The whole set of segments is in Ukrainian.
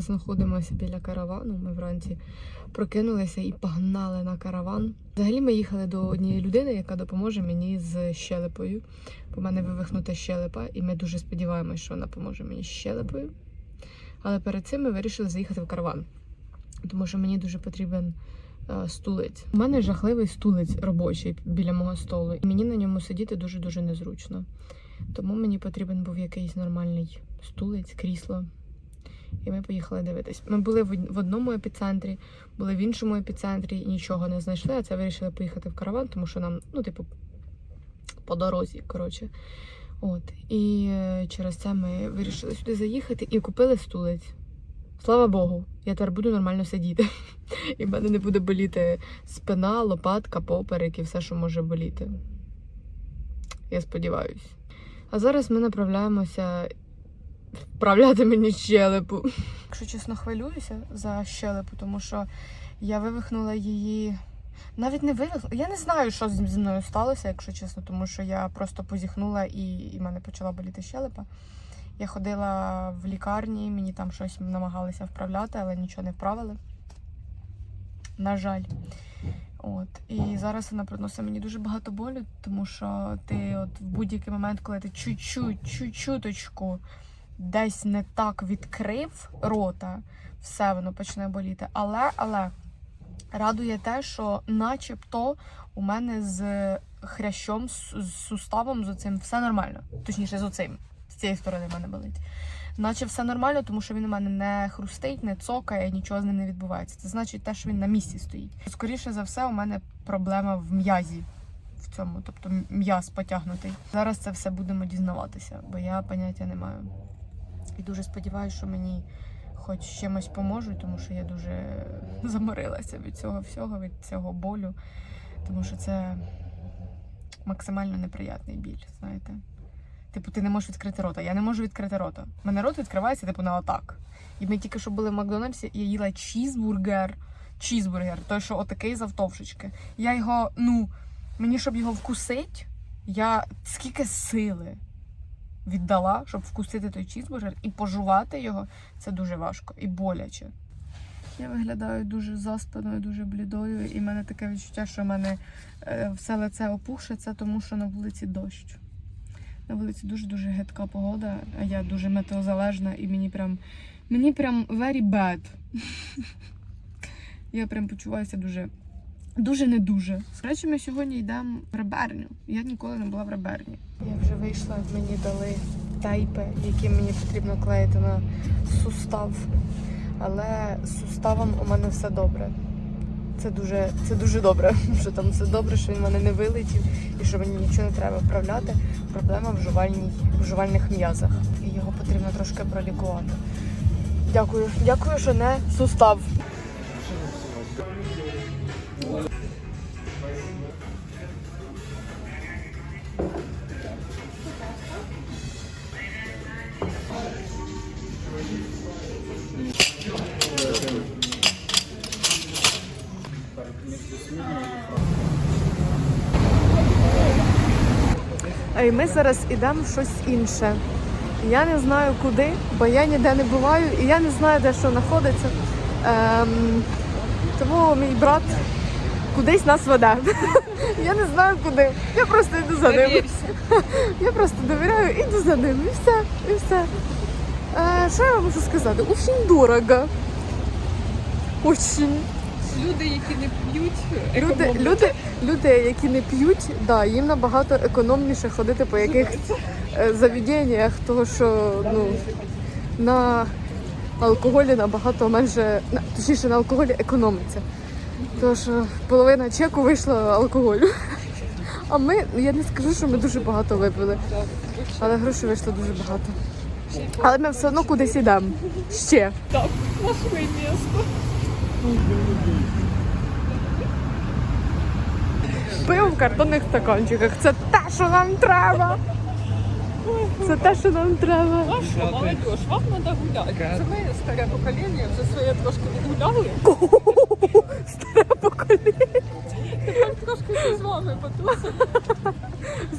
зараз знаходимося біля каравану. Ми вранці прокинулися і погнали на караван. Взагалі ми їхали до однієї людини, яка допоможе мені з щелепою. Бо в мене вивихнута щелепа, і ми дуже сподіваємось, що вона поможе мені з щелепою. Але перед цим ми вирішили заїхати в караван, тому що мені дуже потрібен е, стулець. У мене жахливий стулець робочий біля мого столу, і мені на ньому сидіти дуже дуже незручно. Тому мені потрібен був якийсь нормальний стулець, крісло. І ми поїхали дивитись. Ми були в одному епіцентрі, були в іншому епіцентрі і нічого не знайшли. А це вирішили поїхати в караван, тому що нам, ну, типу, по дорозі, коротше. От. І е, через це ми вирішили сюди заїхати і купили стулець. Слава Богу, я тепер буду нормально сидіти. І в мене не буде боліти спина, лопатка, поперек і все, що може боліти. Я сподіваюсь. А зараз ми направляємося вправляти мені щелепу. Якщо чесно, хвилююся за щелепу, тому що я вивихнула її. Навіть не вивихнула. Я не знаю, що зі мною сталося, якщо чесно, тому що я просто позіхнула і, і в мене почала боліти щелепа. Я ходила в лікарні, мені там щось намагалися вправляти, але нічого не вправили. На жаль. От. І зараз вона приносить мені дуже багато болю, тому що ти от в будь-який момент, коли ти чуть-чуть, чуть-чуточку десь не так відкрив рота, все воно почне боліти. Але, але радує те, що начебто у мене з хрящом, з, суставом, з оцим все нормально. Точніше, з оцим. З цієї сторони в мене болить. Наче все нормально, тому що він у мене не хрустить, не цокає, нічого з ним не відбувається. Це значить те, що він на місці стоїть. Скоріше за все, у мене проблема в м'язі в цьому, тобто м'яз потягнутий. Зараз це все будемо дізнаватися, бо я поняття не маю. І дуже сподіваюся, що мені хоч чимось поможуть, тому що я дуже заморилася від цього всього, від цього болю, тому що це максимально неприятний біль, знаєте. Типу, ти не можеш відкрити рота. Я не можу відкрити рота. У мене рот відкривається, типу, на отак. І ми тільки що були в Макдональдсі, і я їла чізбургер. Чізбургер, той, що отакий завтовшечки. Я його, ну, мені, щоб його вкусити, я скільки сили віддала, щоб вкусити той чізбургер і пожувати його, це дуже важко і боляче. Я виглядаю дуже заспаною, дуже блідою, і в мене таке відчуття, що в мене е, все лице опушиться, тому що на вулиці дощ. На вулиці дуже-дуже гидка погода, а я дуже метеозалежна і мені прям мені прям very bad. Я прям почуваюся дуже, дуже не дуже. Речі, ми сьогодні йдемо в реберню. Я ніколи не була в реберні. Я вже вийшла, мені дали тайпи, які мені потрібно клеїти на сустав. Але з суставом у мене все добре. Це дуже, це дуже добре, що там все добре, що він мене не вилетів і що мені нічого не треба вправляти. Проблема в жувальній, в жувальних м'язах. І його потрібно трошки пролікувати. Дякую. Дякую, що не сустав. Ми зараз йдемо в щось інше. Я не знаю куди, бо я ніде не буваю і я не знаю, де що знаходиться. Ем, тому мій брат кудись нас веде. Я не знаю куди. Я просто йду за ним. Я просто довіряю, іду за ним. І все, і все. Е, що я вам можу сказати? Очень дорого. Очень. Люди, які не п'ють, Люди, люди, люди, які не п'ють, да, їм набагато економніше ходити по яких е, заведеннях, того що ну, на алкоголі набагато менше, точніше на алкоголі економиться. Тому що половина чеку вийшла алкоголю. А ми, я не скажу, що ми дуже багато випили, але грошей вийшло дуже багато. Але ми все одно кудись йдемо. Ще. Так, нашли місто. Пиво в картонних стаканчиках. Це те, що нам треба. Це те, що нам треба. А що, вам треба гуляти. Це ми старе покоління, вже своє трошки відгуляли. Старе покоління. Тепер трошки з вами потусимо.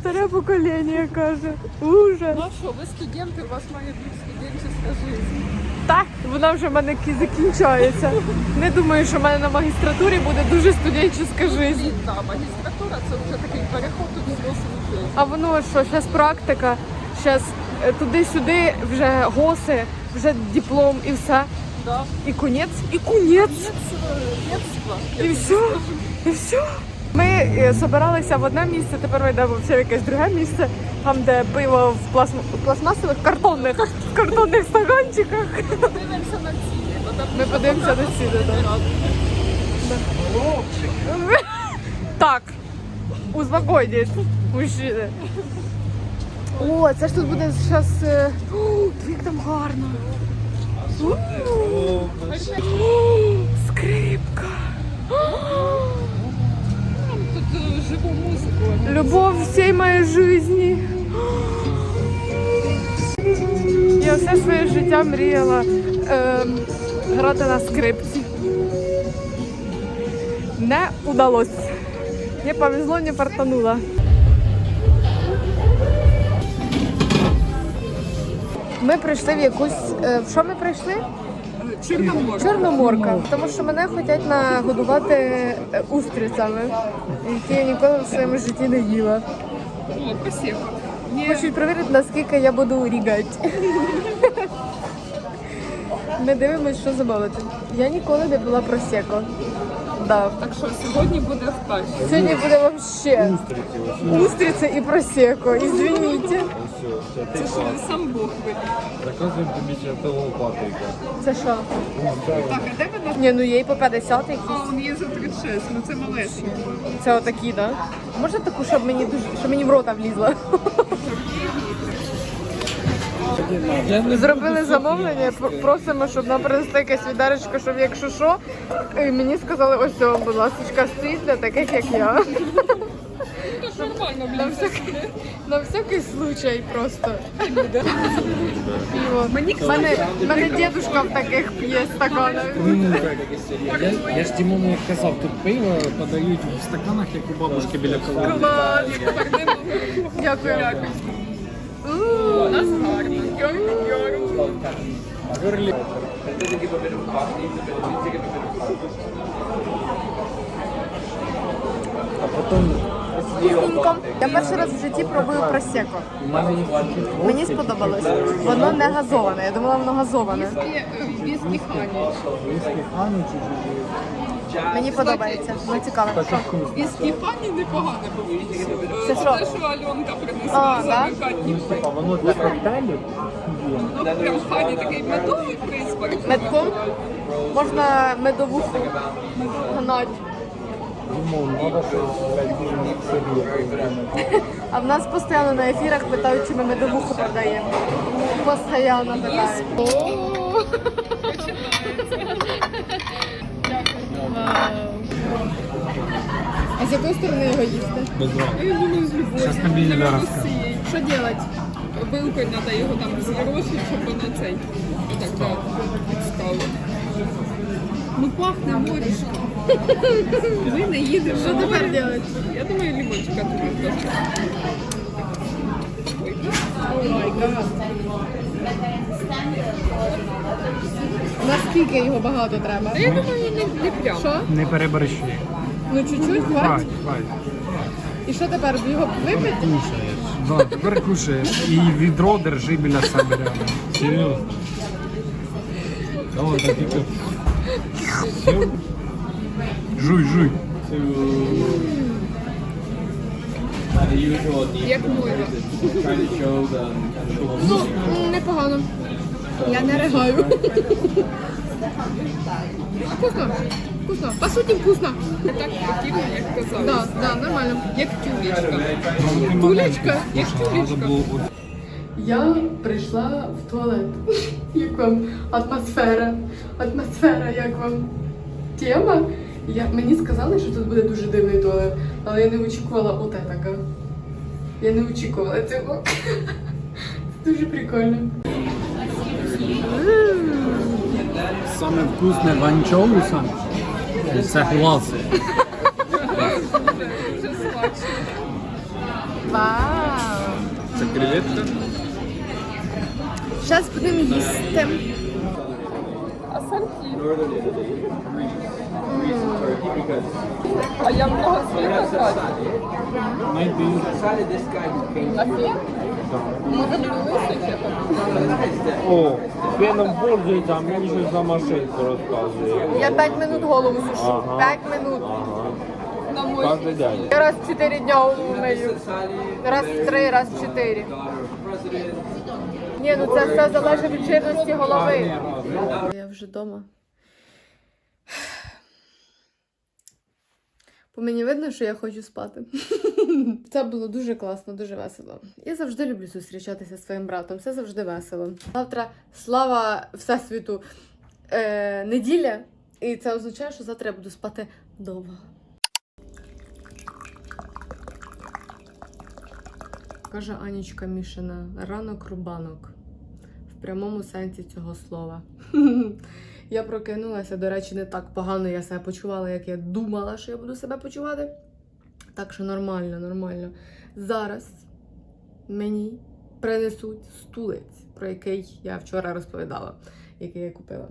Старе покоління каже. Ужас. Ну а що, ви студенти, у вас має бути студентська життя. Так, вона вже в мене закінчається. Не думаю, що в мене на магістратурі буде дуже студенческа життя. Да, магістратура це вже такий переход у дорослу. А воно що, зараз практика, зараз туди-сюди вже госи, вже диплом і все. Да. І конець, і конець. Детство. І все, і все. Ми е, собиралися в одне місце, тепер ми йдемо в якесь друге місце, там, де пиво в пластм- пластмасових картонних, картонних стаканчиках. Дивимося на ціни, бо там Ми подивимося на ціни. Да. Так, успокойтесь, мужчини. О, це ж тут буде зараз. Як там гарно. Живу музику. Любов всей моей жизни. Я все своє життя мріяла ем, грати на скрипці. Не удалось. Не повезло, не фартануло. Ми прийшли в якусь. е, В що ми прийшли? Чорномор. Чорноморка. Тому що мене хочуть нагодувати е, устрицями, які я ніколи в своєму житті не їла. О, спасибо. Хочуть перевірити, наскільки я буду рігати. Ми дивимося, що замовити. Я ніколи не була просеко. Да. Так що сьогодні буде вперше. Сьогодні буде вообще устриці і просеко. Ізвиніть. Це ж сам Бог вибір. Заказуємо тобі ще того патрика. Це що? Так, а де вона? Ні, ну є і по 50 якісь. А, он є за 36, ну це малесенько. Це отакі, да? Можна таку, щоб мені дуже, щоб мені в рота влізла? Зробили замовлення, просимо, щоб нам принесли якесь відеречко, щоб якщо що. І мені сказали, ось цього, будь ласка, стоїть для таких, як я. На всякий, на всякий случай просто. Пиво. Мені, мене, мене дідушка в таких п'є стаканах. Я, я ж Дімону казав, тут пиво подають в стаканах, як у бабушки біля колони. Дякую. У нас гарно. Йорк-йорк. А потім Вкусненько. Я перший раз в житті пробую просеко. у мене є чуть Мені сподобалось. Воно не газоване. Я думала, воно газоване. Віскі хані. віскі хану чи Мені подобається. Ну цікаво. Що? Віскі хані непогане. Це що? Те, що Альонка А, принесла да? за викатні. Воно для коктейлів. Ну, прям хані такий медовий приспак. Медком можна медовуху собі. А в нас постійно на ефірах питають, чи ми медовуху продаємо. Постійно питають. А з якої сторони його їсти? Без вам. Я думаю, з любов'ю. Щас тобі розкаже. з. Що робити? Вилкою треба його там з'єрошити, щоб воно цей. Отак, да, підстало. Ну пахне морішком. Ми не їдемо. Що тепер робити? Я думаю, лімончика тобі трошки. Наскільки його багато треба? Я думаю, не, не прям. Що? Не переборщи. Ну чуть-чуть, хватить. Хвать, хвать. І що тепер? Його випити? Кушаєш. Да, тепер кушаєш. І відро держи біля себе рядом. Серйозно. О, так тільки. Все. Жуй, жуй. Як мойва. Ну, непогано. Я не ригаю. Вкусно. Вкусно. По суті, вкусно. Не так противно, як казали. Да, да, нормально. Як тюлечка. Тулечка? Як тюлечка. Я прийшла в туалет. Як вам атмосфера? Атмосфера, як вам тема? Я, мені сказали, що тут буде дуже дивний туалет, але я не очікувала оте таке. Я не очікувала цього. Це дуже прикольно. Саме вкусне в анчоуса це гласи. Вау! Це креветка? Зараз будемо їсти. А я много. Sasani. Maybe. This guy О, феном пользується, а мені щось за машинку розказує. Я 5 минут голову сушу. Ага. 5 минут. Ага. на Кожен день. Я раз в 4 дня голову мию. Раз в 3, раз в 4. daughter of the president. Ні, ну це все залежить від жирності голови. Я вже вдома. По мені видно, що я хочу спати. Це було дуже класно, дуже весело. Я завжди люблю зустрічатися зі своїм братом. Це завжди весело. Завтра слава Всесвіту е, неділя, і це означає, що завтра я буду спати довго. Каже Анічка Мішина, ранок рубанок. Прямому сенсі цього слова. Я прокинулася, до речі, не так погано я себе почувала, як я думала, що я буду себе почувати. Так що нормально, нормально. Зараз мені принесуть стулець, про який я вчора розповідала, який я купила.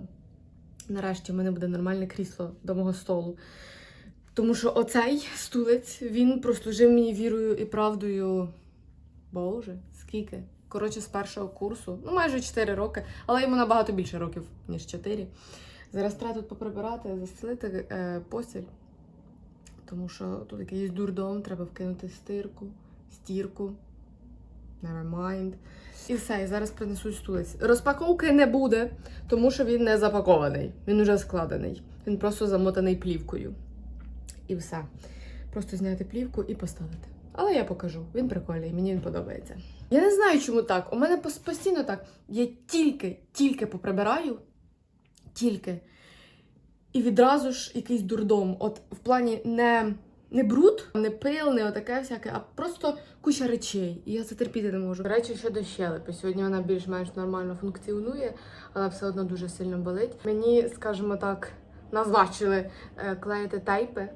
Нарешті в мене буде нормальне крісло до мого столу. Тому що оцей стулець він прослужив мені вірою і правдою. Боже, скільки? Коротше, з першого курсу, ну майже 4 роки, але йому набагато більше років, ніж 4. Зараз треба тут поприбирати, застелити е, постіль. Тому що тут якийсь дурдом, треба вкинути стирку, стірку. Never mind. І все, і зараз принесуть стулець. Розпаковки не буде, тому що він не запакований. Він уже складений. Він просто замотаний плівкою. І все. Просто зняти плівку і поставити. Але я покажу. Він прикольний, мені він подобається. Я не знаю, чому так. У мене постійно так. Я тільки, тільки поприбираю, тільки. І відразу ж якийсь дурдом. От в плані не, не бруд, не пил, не отаке всяке, а просто куча речей. І я це терпіти не можу. Речі щодо щелепи. Сьогодні вона більш-менш нормально функціонує, але все одно дуже сильно болить. Мені, скажімо так, назначили е, клеїти тайпи.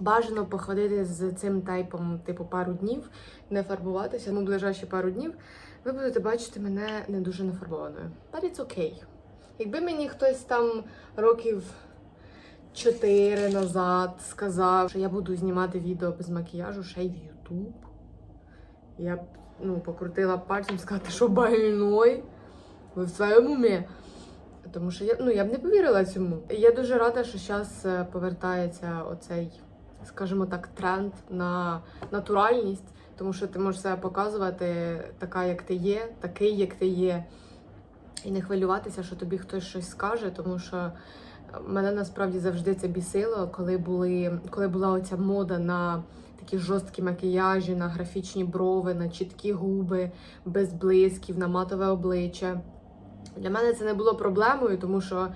Бажано походити з цим тайпом, типу, пару днів, не фарбуватися. Ну, ближайші пару днів ви будете бачити мене не дуже нафарбованою. But it's okay. Якби мені хтось там років чотири назад сказав, що я буду знімати відео без макіяжу ще й в YouTube, я б ну, покрутила пальцем сказати, що больной, ви в своєму умі. Тому що я, ну, я б не повірила цьому. Я дуже рада, що зараз повертається оцей, скажімо так, тренд на натуральність, тому що ти можеш себе показувати така, як ти є, такий, як ти є. І не хвилюватися, що тобі хтось щось скаже, тому що мене насправді завжди це бісило, коли були, коли була оця мода на такі жорсткі макіяжі, на графічні брови, на чіткі губи, без блисків, на матове обличчя. Для мене це не було проблемою, тому що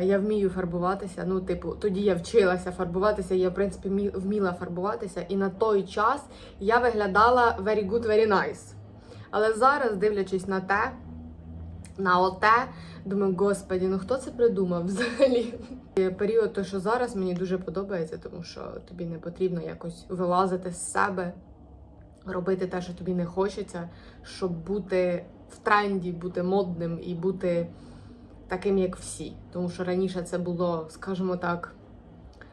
я вмію фарбуватися. Ну, типу, тоді я вчилася фарбуватися, я в принципі вміла фарбуватися, і на той час я виглядала very good, very nice. Але зараз, дивлячись на те, на оте, думаю, господі, ну хто це придумав взагалі? Період, то, що зараз мені дуже подобається, тому що тобі не потрібно якось вилазити з себе, робити те, що тобі не хочеться, щоб бути в тренді, бути модним і бути таким, як всі. Тому що раніше це було, скажімо так,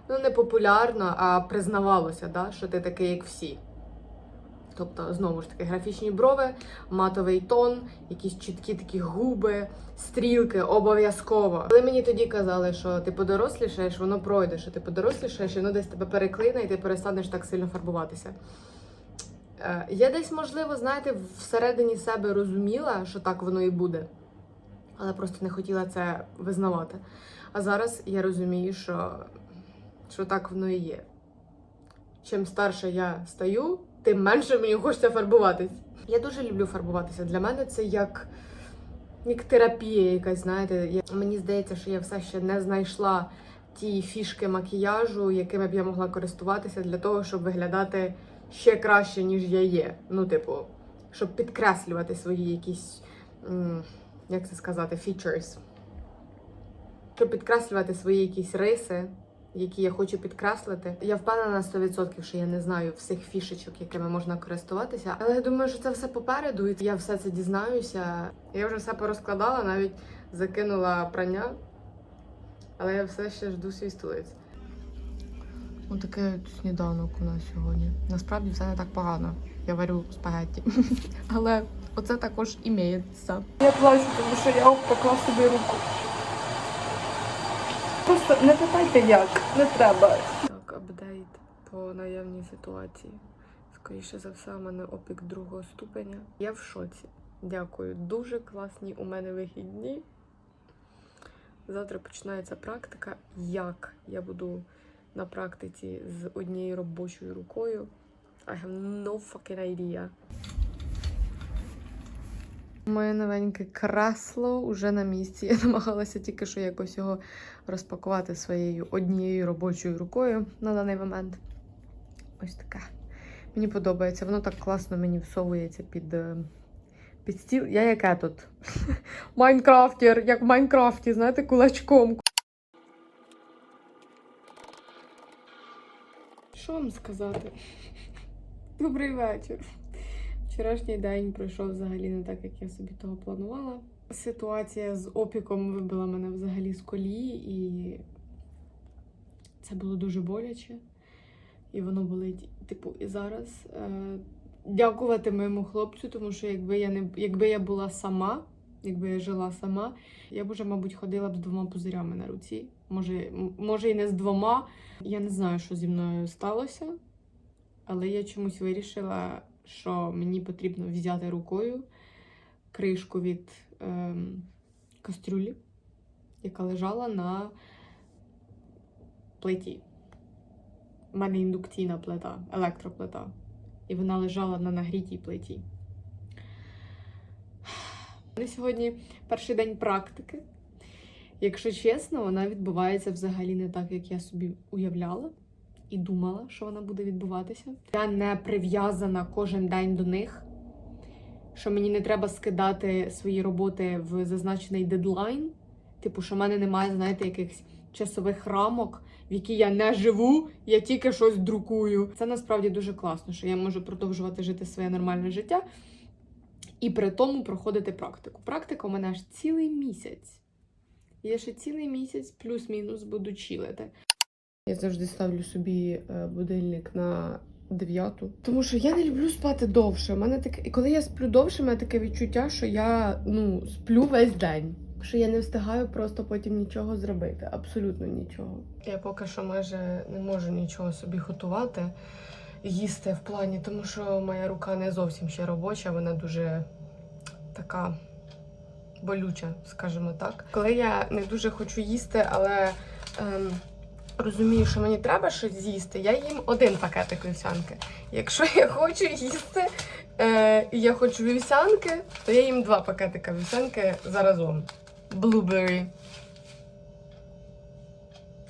ну не популярно, а признавалося, да, що ти такий, як всі. Тобто, знову ж таки, графічні брови, матовий тон, якісь чіткі такі губи, стрілки, обов'язково. Коли мені тоді казали, що ти подорослішаєш, воно пройде, що ти подорослішаєш, воно десь тебе переклине, і ти перестанеш так сильно фарбуватися. Е, Я десь, можливо, знаєте, всередині себе розуміла, що так воно і буде, але просто не хотіла це визнавати. А зараз я розумію, що, що так воно і є. Чим старше я стаю, тим менше мені хочеться фарбуватись. Я дуже люблю фарбуватися. Для мене це як, як терапія якась, знаєте. Я, мені здається, що я все ще не знайшла ті фішки макіяжу, якими б я могла користуватися для того, щоб виглядати ще краще, ніж я є. Ну, типу, щоб підкреслювати свої якісь, як це сказати, features. Щоб підкреслювати свої якісь риси, які я хочу підкреслити. Я впевнена на 100%, що я не знаю всіх фішечок, якими можна користуватися. Але я думаю, що це все попереду, і я все це дізнаюся. Я вже все порозкладала, навіть закинула прання, але я все ще жду свій столиць. От сніданок у нас сьогодні. Насправді все не так погано. Я варю спагетті. Але оце також імеється. Я плачу, тому що я обпекла собі руку. Просто не питайте як, не треба. Так, апдейт по наявній ситуації. Скоріше за все, у мене опік другого ступеня. Я в шоці. Дякую. Дуже класні у мене вихідні. Завтра починається практика. Як я буду на практиці з однією робочою рукою? I have no fucking idea. Моє новеньке кресло уже на місці. Я намагалася тільки що якось його розпакувати своєю однією робочою рукою на даний момент. Ось таке. Мені подобається. Воно так класно мені всовується під, е, під стіл. Я яке тут? Майнкрафтер, як в Майнкрафті, знаєте, кулачком. Що вам сказати? Добрий вечір. Вчорашній день пройшов взагалі не так, як я собі того планувала. Ситуація з опіком вибила мене взагалі з колії, і це було дуже боляче. І воно болить, типу, і зараз. Е, дякувати моєму хлопцю, тому що якби я не якби я була сама, якби я жила сама, я б уже, мабуть, ходила б з двома пузирями на руці. Може, може, і не з двома. Я не знаю, що зі мною сталося, але я чомусь вирішила, що мені потрібно взяти рукою кришку від ем, кастрюлі, яка лежала на плиті. У мене індукційна плита, електроплита. І вона лежала на нагрітій плиті. Мене сьогодні перший день практики. Якщо чесно, вона відбувається взагалі не так, як я собі уявляла і думала, що вона буде відбуватися. Я не прив'язана кожен день до них, що мені не треба скидати свої роботи в зазначений дедлайн. Типу, що в мене немає, знаєте, якихось часових рамок, в які я не живу, я тільки щось друкую. Це насправді дуже класно, що я можу продовжувати жити своє нормальне життя і при тому проходити практику. Практика у мене аж цілий місяць. Я ще цілий місяць плюс-мінус буду чилити. Я завжди ставлю собі е, будильник на дев'яту. Тому що я не люблю спати довше. У мене таке, і коли я сплю довше, у мене таке відчуття, що я ну, сплю весь день. Що я не встигаю просто потім нічого зробити. Абсолютно нічого. Я поки що майже не можу нічого собі готувати, їсти в плані, тому що моя рука не зовсім ще робоча, вона дуже така болюча, скажімо так. Коли я не дуже хочу їсти, але ем, розумію, що мені треба щось з'їсти, я їм один пакетик вівсянки. Якщо я хочу їсти, е, і я хочу вівсянки, то я їм два пакетика вівсянки заразом. Blueberry.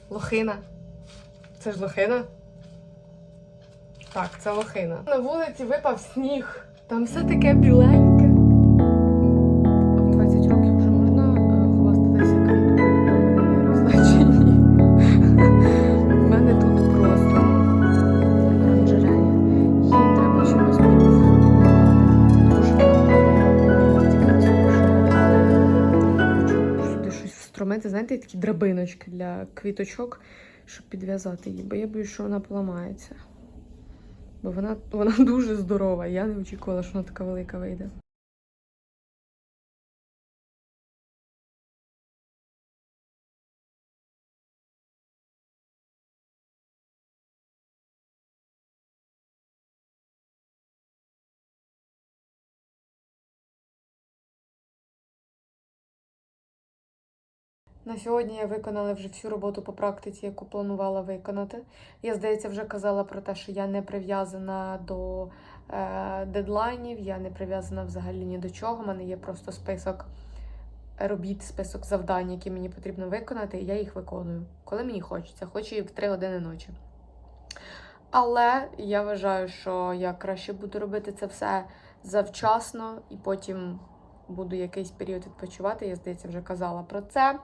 Лохина. Це ж лохина? Так, це лохина. На вулиці випав сніг. Там все таке біленьке. Знаєте, такі драбиночки для квіточок, щоб підв'язати її, бо я боюсь, що вона поламається. Бо вона, вона дуже здорова. Я не очікувала, що вона така велика вийде. На сьогодні я виконала вже всю роботу по практиці, яку планувала виконати. Я, здається, вже казала про те, що я не прив'язана до е, дедлайнів, я не прив'язана взагалі ні до чого. У мене є просто список робіт, список завдань, які мені потрібно виконати, і я їх виконую, коли мені хочеться, хочу і в 3 години ночі. Але я вважаю, що я краще буду робити це все завчасно, і потім буду якийсь період відпочивати. Я, здається, вже казала про це.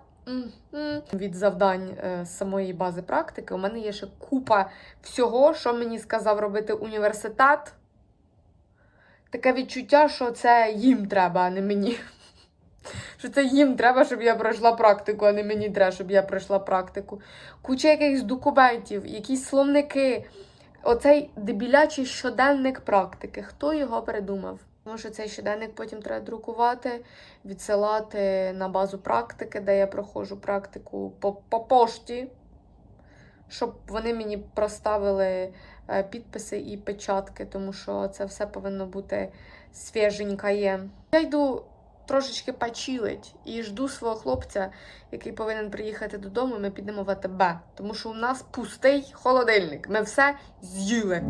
Від завдань е, самої бази практики у мене є ще купа всього, що мені сказав робити університет. Таке відчуття, що це їм треба, а не мені. Що це їм треба, щоб я пройшла практику, а не мені треба, щоб я пройшла практику. Куча якихось документів, якісь словники. Оцей дебілячий щоденник практики. Хто його придумав? Тому що цей щоденник потім треба друкувати, відсилати на базу практики, де я проходжу практику по, по пошті, щоб вони мені проставили е, підписи і печатки, тому що це все повинно бути свіженькає. Я йду трошечки почилить і жду свого хлопця, який повинен приїхати додому. Ми підемо в АТБ, тому що у нас пустий холодильник. Ми все з'їли.